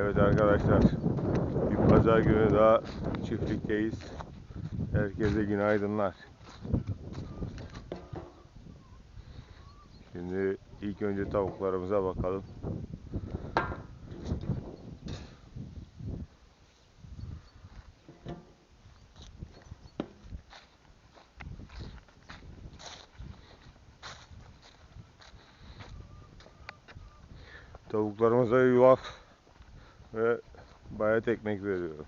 Evet arkadaşlar. Bir pazar günü daha çiftlikteyiz. Herkese günaydınlar. Şimdi ilk önce tavuklarımıza bakalım. Tavuklarımıza yulaf ve bayat ekmek veriyorum.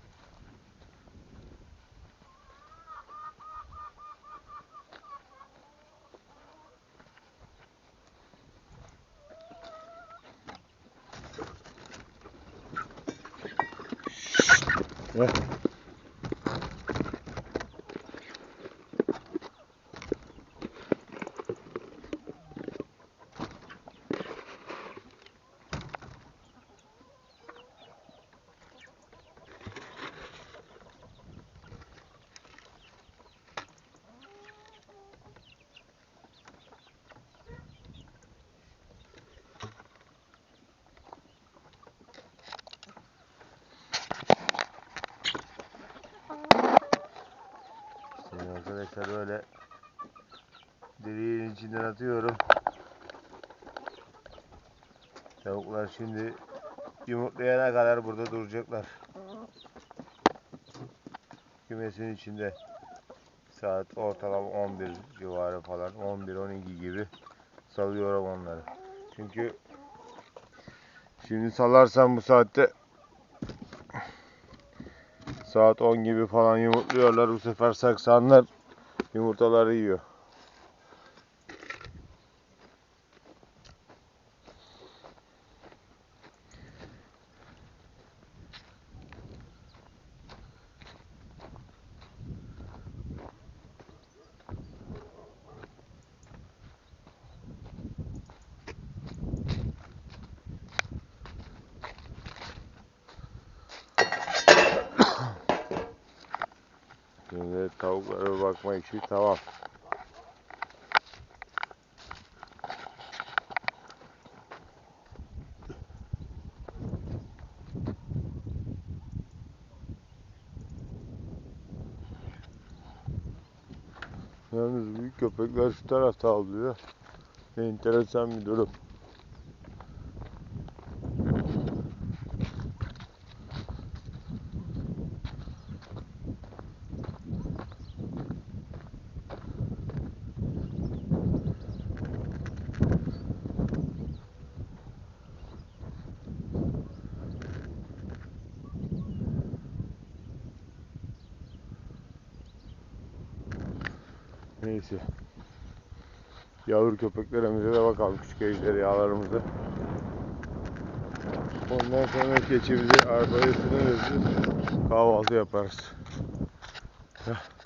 Ver. Şimdi arkadaşlar böyle deliğin içinden atıyorum. Tavuklar şimdi yumurtlayana kadar burada duracaklar. Kümesin içinde saat ortalama 11 civarı falan 11-12 gibi salıyorum onları. Çünkü şimdi salarsam bu saatte Saat 10 gibi falan yumurtluyorlar. Bu sefer saksanlar yumurtaları yiyor. Şimdi tavuklara bakma işi tamam. Yalnız büyük köpekler şu tarafta avlıyor. Enteresan bir durum. Yavru köpeklerimize de bakalım küçük ejderhalarımıza. Ondan sonra keçimizi arpaya sınırız. Kahvaltı yaparız. Heh.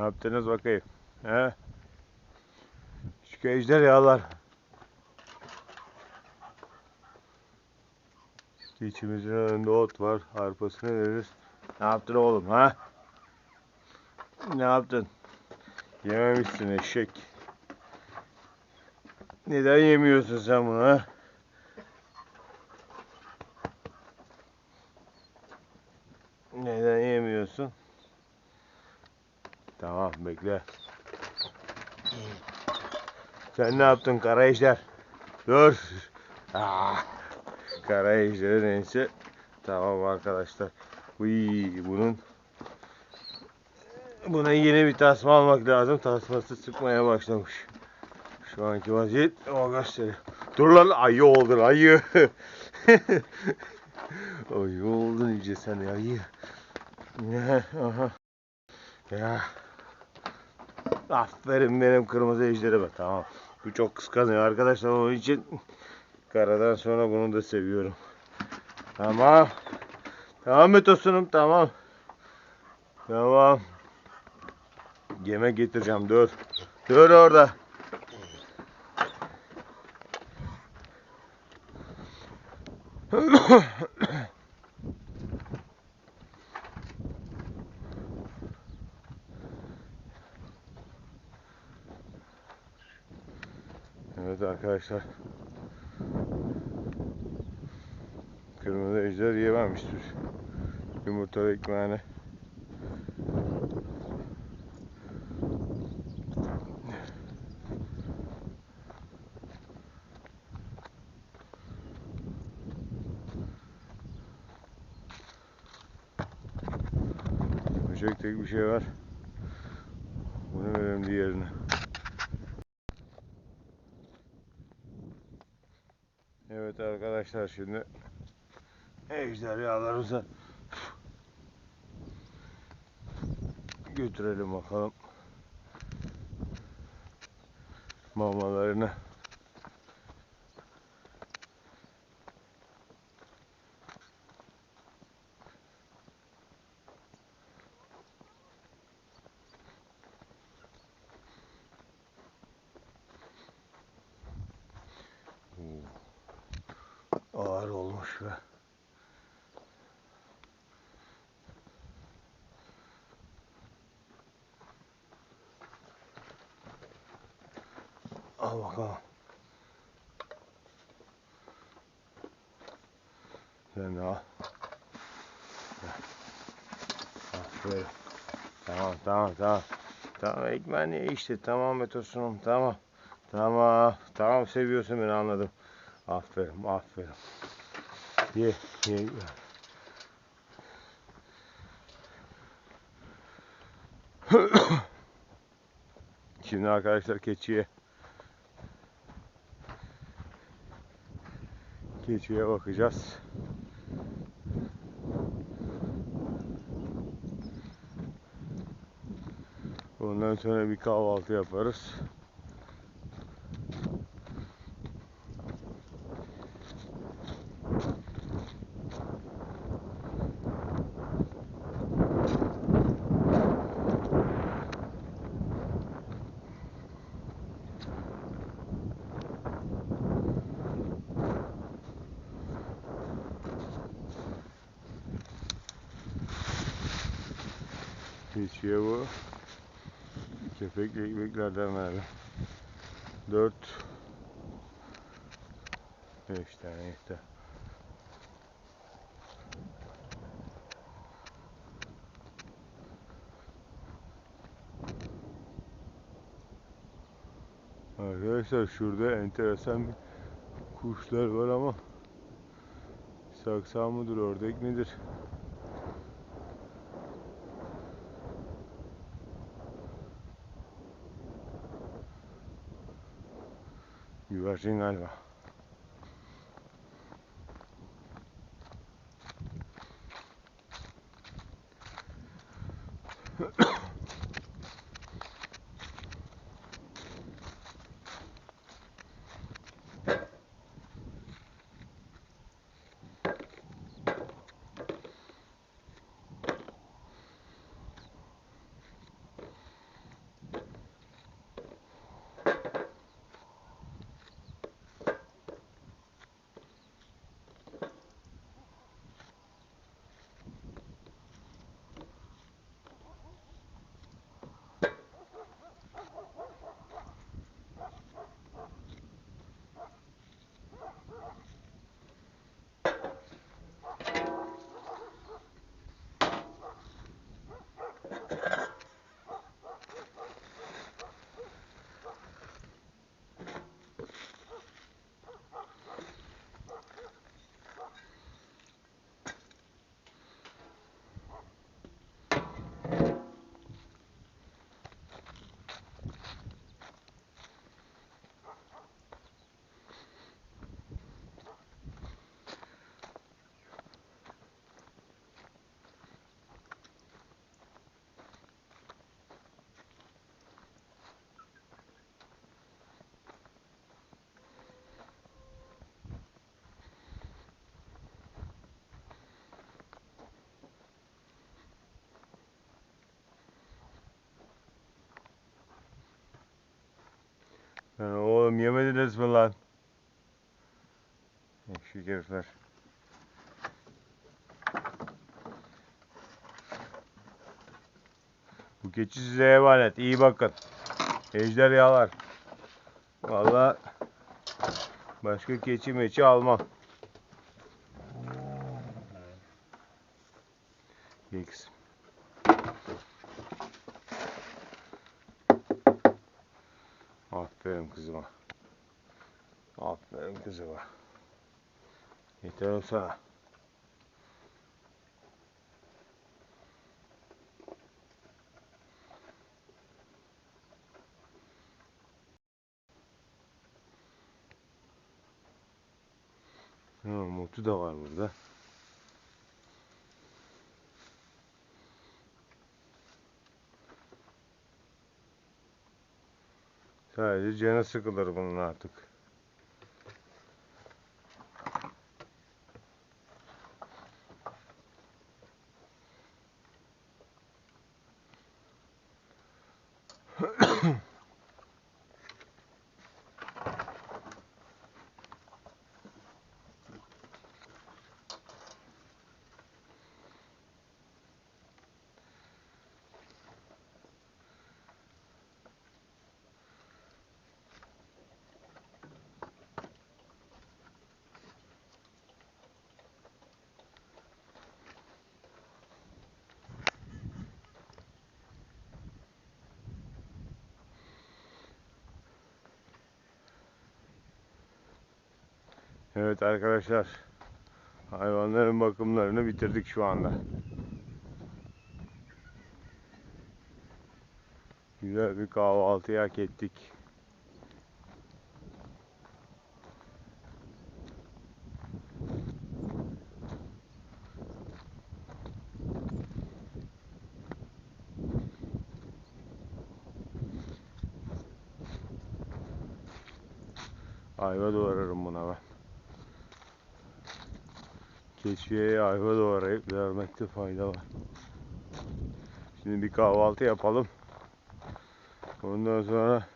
Ne yaptınız bakayım? He? Küçük ejderhalar. İçimizin önünde ot var. Arpasını veririz. Ne yaptın oğlum ha? Ne yaptın? Yememişsin eşek. Neden yemiyorsun sen bunu ha? Neden yemiyorsun? Tamam bekle. Sen ne yaptın kara ejder? Dur. Ah, kara ejderin ense. Tamam arkadaşlar. Uy, bunun buna yeni bir tasma almak lazım. Tasması sıkmaya başlamış. Şu anki vaziyet o gösteriyor. Dur lan ayı oldun ayı. ayı oldun iyice sen ayı. Aha. Ya. Aferin benim kırmızı ejderime. Tamam. Bu çok kıskanıyor arkadaşlar onun için karadan sonra bunu da seviyorum. Tamam. Tamam Metosunum tamam. Tamam. Yemek getireceğim dur. Dur orada. Evet arkadaşlar. Kırmızı ejder yememiştir. Yumurtalı ekmeğini. Yapacak tek bir şey var. Evet arkadaşlar şimdi ejderhalarımızı götürelim bakalım. Mamalarını. Al bakalım. Sen de al. Aferin. Tamam tamam tamam. Tamam ekmeğini ye işte tamam Metosunum tamam. Tamam tamam seviyorsun beni anladım. Aferin aferin. Ye ye. Şimdi arkadaşlar keçiye keçiye bakacağız. Ondan sonra bir kahvaltı yaparız. Keçiye bu. Kepekli ekmeklerden verdim. Dört. Beş tane yeter. Arkadaşlar şurada enteresan bir kuşlar var ama saksa mıdır ördek Vivar sin alma. Galiba. Oğlum yemediniz mi lan? Eşek herifler. Bu keçi size emanet. İyi bakın. Ejderhalar. Vallahi başka keçi meçi almam. İyi kızım. Aferin kızıma. Aferin kızıma. Yeter o sana. Ha, motu da var burada. Sadece canı sıkılır bunun artık. Evet arkadaşlar. Hayvanların bakımlarını bitirdik şu anda. Güzel bir kahvaltı hak ettik. Ayva doğrarım buna ben. Keçiye ayva doğrayıp vermekte fayda var. Şimdi bir kahvaltı yapalım. Ondan sonra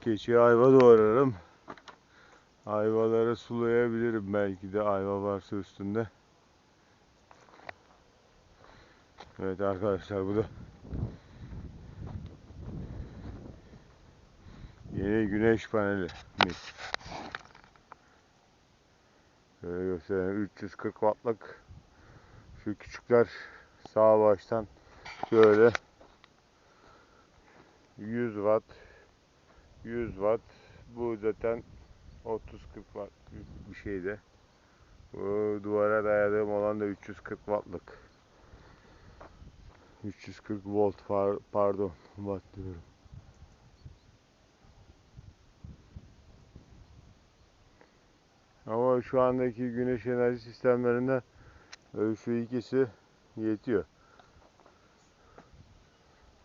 keçiye ayva doğrarım. Ayvaları sulayabilirim belki de ayva varsa üstünde. Evet arkadaşlar bu da yeni güneş paneli. Şöyle göstereyim. 340 wattlık. Şu küçükler sağ baştan şöyle 100 watt 100 watt bu zaten 30-40 watt bir şeyde. Bu duvara dayadığım olan da 340 wattlık. 340 volt par- pardon watt diyorum. Ama şu andaki güneş enerji sistemlerinde e, şu ikisi yetiyor.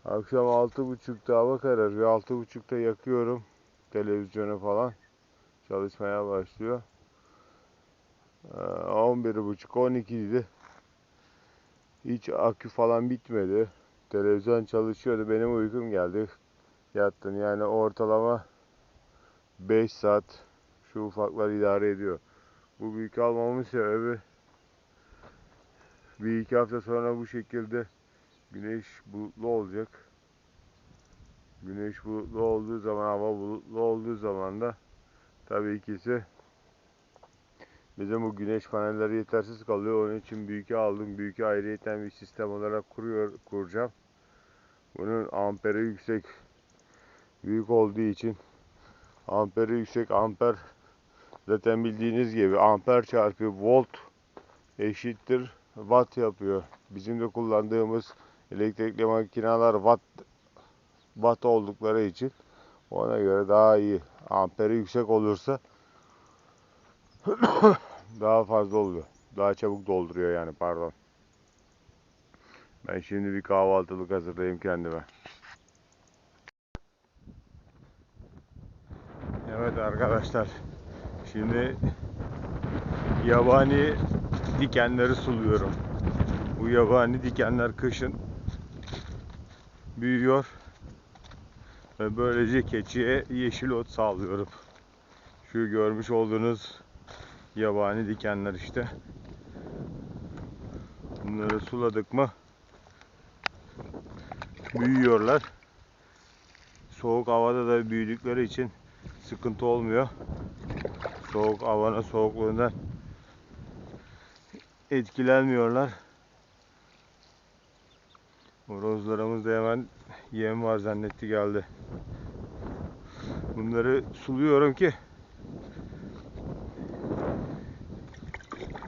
Akşam altı buçukta hava kararıyor. Altı buçukta yakıyorum televizyonu falan. Çalışmaya başlıyor. Ee, On bir buçuk, on ikiydi. Hiç akü falan bitmedi. Televizyon çalışıyordu. Benim uykum geldi. Yattım. Yani ortalama 5 saat şu ufaklar idare ediyor. Bu büyük almamın sebebi bir iki hafta sonra bu şekilde güneş bulutlu olacak. Güneş bulutlu olduğu zaman, hava bulutlu olduğu zaman da tabii ikisi bizim bu güneş panelleri yetersiz kalıyor. Onun için büyükü aldım. Büyükü ayrıyeten bir sistem olarak kuruyor, kuracağım. Bunun amperi yüksek. Büyük olduğu için amperi yüksek. Amper zaten bildiğiniz gibi amper çarpı volt eşittir watt yapıyor. Bizim de kullandığımız elektrikli makineler watt watt oldukları için ona göre daha iyi. Amperi yüksek olursa daha fazla oluyor. Daha çabuk dolduruyor yani pardon. Ben şimdi bir kahvaltılık hazırlayayım kendime. Evet arkadaşlar. Şimdi yabani dikenleri suluyorum. Bu yabani dikenler kışın büyüyor. Ve böylece keçiye yeşil ot sağlıyorum. Şu görmüş olduğunuz yabani dikenler işte. Bunları suladık mı büyüyorlar. Soğuk havada da büyüdükleri için sıkıntı olmuyor. Soğuk havanın soğukluğundan etkilenmiyorlar. Horozlarımız da hemen yem var zannetti geldi. Bunları suluyorum ki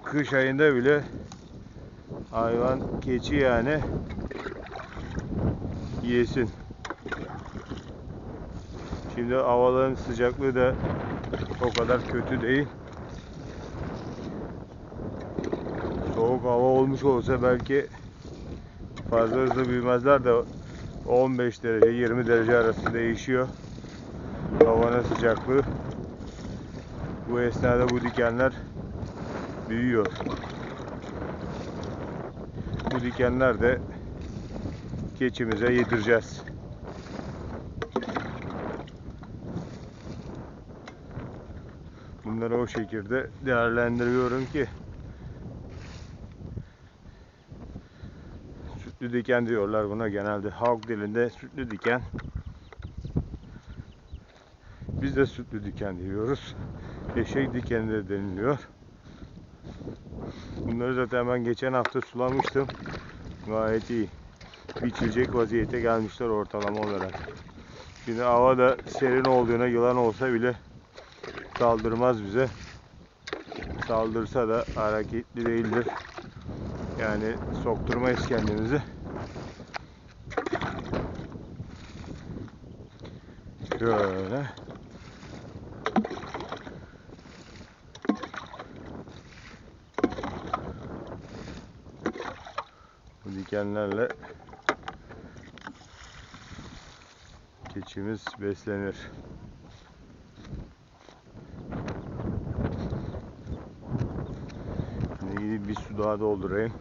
kış ayında bile hayvan keçi yani yesin. Şimdi havaların sıcaklığı da o kadar kötü değil. Soğuk hava olmuş olsa belki fazla hızlı büyümezler de 15 derece 20 derece arası değişiyor. Havanın sıcaklığı. Bu esnada bu dikenler büyüyor. Bu dikenler de keçimize yedireceğiz. Bunları o şekilde değerlendiriyorum ki sütlü diken diyorlar buna. Genelde halk dilinde sütlü diken. Biz de sütlü diken diyoruz. Eşek dikeni de deniliyor. Bunları zaten ben geçen hafta sulamıştım. Gayet iyi. Biçilecek vaziyete gelmişler ortalama olarak. Şimdi hava da serin olduğuna yılan olsa bile saldırmaz bize saldırsa da hareketli değildir yani sokturmayız kendimizi. Şöyle. Bu dikenlerle keçimiz beslenir. Daha doldurayım.